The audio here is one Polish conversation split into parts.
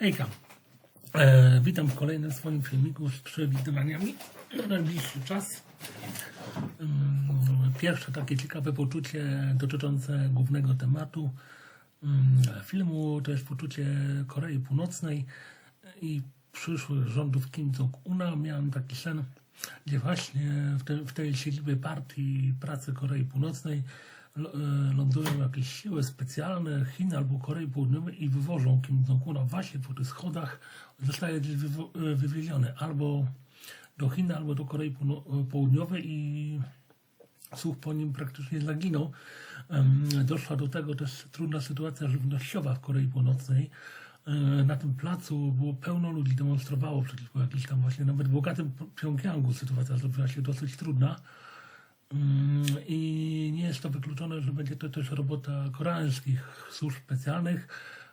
Hejka. E, witam w kolejnym swoim filmiku z przewidywaniami na najbliższy czas. Mm, Pierwsze takie ciekawe poczucie dotyczące głównego tematu mm, filmu to jest poczucie Korei Północnej i przyszłych rządów Kim Jong-una. Miałem taki sen, gdzie właśnie w, te, w tej siedzibie partii pracy Korei Północnej lądują jakieś siły specjalne Chin albo Korei Południowej i wywożą Kim Jong-una właśnie po tych schodach. Zostaje gdzieś e, wywieziony albo do Chin, albo do Korei Półno- Południowej i słuch po nim praktycznie zaginął. Doszła do tego też trudna sytuacja żywnościowa w Korei Północnej. E, Na tym placu było pełno ludzi, demonstrowało przeciwko jakiejś tam właśnie nawet bogatym Pjongjangu sytuacja zrobiła się dosyć trudna. I jest to wykluczone, że będzie to też robota koreańskich służb specjalnych.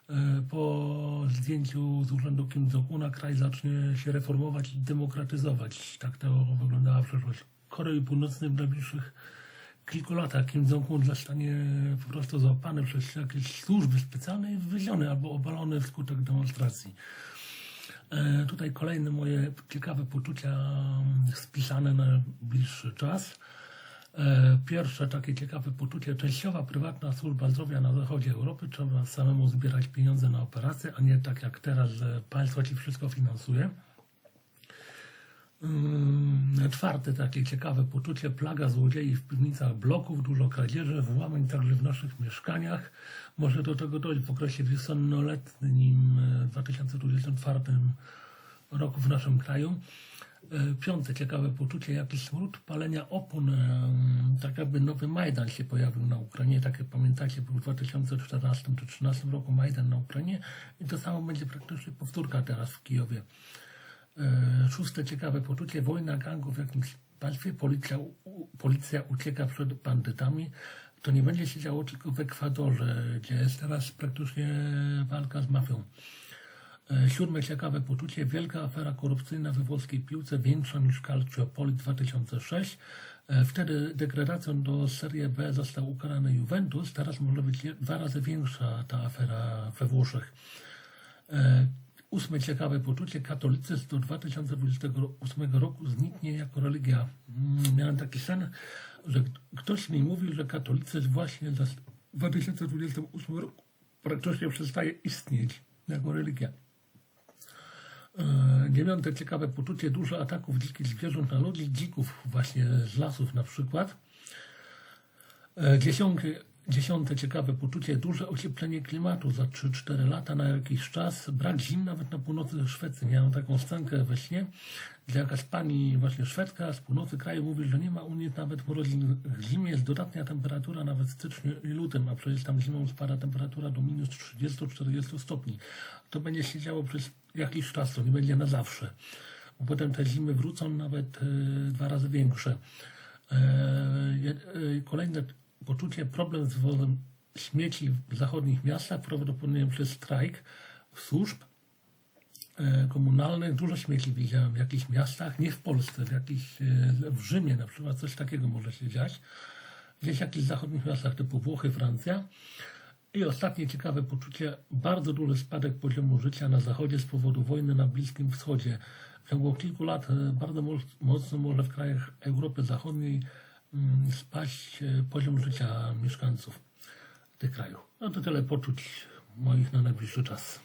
E, Po zdjęciu z urzędu Kim Jong-una kraj zacznie się reformować i demokratyzować. Tak to wyglądała przyszłość Korei Północnej w najbliższych kilku latach. Kim Jong-un zostanie po prostu złapany przez jakieś służby specjalne i wywieziony albo obalony wskutek demonstracji. E, Tutaj kolejne moje ciekawe poczucia mm, spisane na bliższy czas. E, Pierwsze takie ciekawe poczucie, częściowa prywatna służba zdrowia na zachodzie Europy. Trzeba samemu zbierać pieniądze na operacje, a nie tak jak teraz, że państwo ci wszystko finansuje. Mm, Czwarte takie ciekawe poczucie, plaga złodziei w piwnicach bloków, dużo kradzieży, włamań także w naszych mieszkaniach. Może do tego dojść w okresie wiosennoletnim e, 2024 roku w naszym kraju. E, Piąte ciekawe poczucie, jakiś smród palenia opon, e, tak jakby nowy Majdan się pojawił na Ukrainie, tak jak pamiętacie, był w 2014 czy 2013 roku Majdan na Ukrainie i to samo będzie praktycznie powtórka teraz w Kijowie. E, Szóste ciekawe poczucie, wojna gangów w jakimś państwie, policja, policja ucieka przed bandytami. To nie będzie się działo tylko w Ekwadorze, gdzie jest teraz praktycznie walka z mafią. E, Siódme ciekawe poczucie, wielka afera korupcyjna we włoskiej piłce, większa niż Calciopoli 2006. E, Wtedy degradacją do Serie B został ukarany Juventus, teraz może być dwa razy większa ta afera we Włoszech. E, Ósme ciekawe poczucie, katolicyzm do 2028 roku zniknie jako religia. Mm, Miałem taki sen, że ktoś mi mówił, że katolicyzm właśnie za 2028 roku praktycznie przestaje istnieć jako religia. E, Dziewiąte ciekawe poczucie, dużo ataków dzikich zwierząt na ludzi, dzików właśnie z lasów na przykład. E, Dziesiąte, ciekawe poczucie, duże ocieplenie klimatu za 3-4 lata na jakiś czas, brak zim nawet na północy Szwecji. Miałem taką scenkę we śnie, gdzie jakaś pani właśnie Szwedka z północy kraju mówi, że nie ma u niej nawet mrozin zimie, jest dodatnia temperatura nawet w styczniu i lutym, a przecież tam zimą spada temperatura do minus 30-40 stopni. To będzie się działo przez jakiś czas, to nie będzie na zawsze. Bo potem te zimy wrócą nawet e, dwa razy większe. E, e, Kolejne poczucie, problem z wozem śmieci w zachodnich miastach, prawdopodobnie przez strajk służb e, komunalnych. Dużo śmieci widziałem w jakichś miastach, nie w Polsce, w, jakichś, e, w Rzymie na przykład, coś takiego może się dziać. Gdzieś w jakichś zachodnich miastach typu Włochy, Francja. I ostatnie ciekawe poczucie, bardzo duży spadek poziomu życia na zachodzie z powodu wojny na Bliskim Wschodzie. W ciągu kilku lat e, bardzo mo- mocno może w krajach Europy Zachodniej spaść e, poziom życia mieszkańców tych krajów. No to tyle poczuć moich na najbliższy czas.